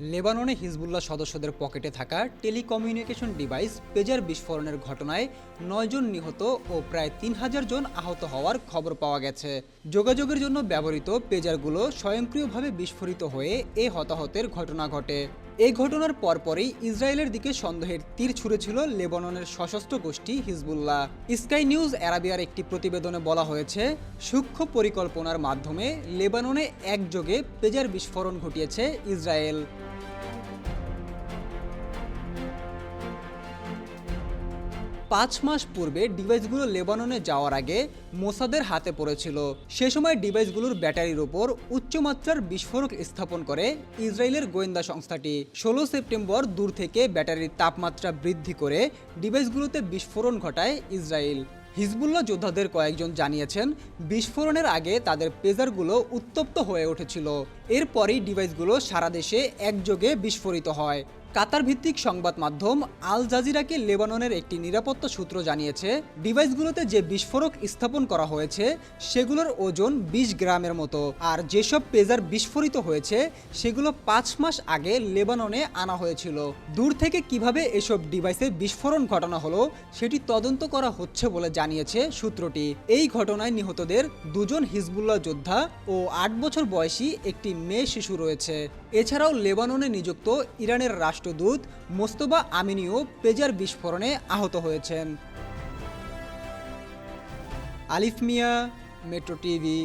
লেবাননে হিজবুল্লাহ সদস্যদের পকেটে থাকা টেলিকমিউনিকেশন ডিভাইস পেজার বিস্ফোরণের ঘটনায় নয়জন নিহত ও প্রায় তিন হাজার জন আহত হওয়ার খবর পাওয়া গেছে। যোগাযোগের জন্য ব্যবহৃত পেজারগুলো স্বয়ংক্রিয়ভাবে বিস্ফোরিত হয়ে এ হতাহতের ঘটনা ঘটে। এই ঘটনার পরপরই ইসরায়েলের দিকে সন্দেহের তীর ছুড়েছিল লেবাননের সশস্ত্র গোষ্ঠী হিজবুল্লাহ। স্কাই নিউজ অ্যারাবিয়ার একটি প্রতিবেদনে বলা হয়েছে, সূক্ষ্ম পরিকল্পনার মাধ্যমে লেবাননে একযোগে পেজার বিস্ফোরণ ঘটিয়েছে ইসরায়েল। পাঁচ মাস পূর্বে ডিভাইসগুলো লেবাননে যাওয়ার আগে মোসাদের হাতে পড়েছিল। সে সময় ডিভাইসগুলোর ব্যাটারির উপর উচ্চমাত্রার বিস্ফোরক স্থাপন করে ইসরায়েলের গোয়েন্দা সংস্থাটি। ষোলো সেপ্টেম্বর দূর থেকে ব্যাটারির তাপমাত্রা বৃদ্ধি করে ডিভাইসগুলোতে বিস্ফোরণ ঘটায় ইসরায়েল। হিজবুল্লাহ যোদ্ধাদের কয়েকজন জানিয়েছেন, বিস্ফোরণের আগে তাদের পেজারগুলো উত্তপ্ত হয়ে উঠেছিল। এরপরই ডিভাইসগুলো সারা দেশে একযোগে বিস্ফোরিত হয়। কাতার ভিত্তিক সংবাদ মাধ্যম আল জাজিরাকে লেবাননের একটি নিরাপত্তা সূত্র জানিয়েছে, ডিভাইসগুলোতে যে বিস্ফোরক স্থাপন করা হয়েছে, সেগুলোর ওজন বিশ গ্রামের মতো। আর যেসব পেজার বিস্ফোরিত হয়েছে, সেগুলো পাঁচ মাস আগে লেবাননে আনা হয়েছিল। দূর থেকে কীভাবে এসব ডিভাইসে বিস্ফোরণ ঘটানো হলো, সেটি তদন্ত করা হচ্ছে বলে জানিয়েছে সূত্রটি। এই ঘটনায় নিহতদের দুজন হিজবুল্লাহ যোদ্ধা ও আট বছর বয়সী একটি মেয়ে শিশু রয়েছে। এছাড়াও লেবাননে নিযুক্ত ইরানের রাষ্ট্রদূত মোস্তবা আমিনিও পেজার বিস্ফোরণে আহত হয়েছেন। আলিফ মিয়া, মেট্রো টিভি।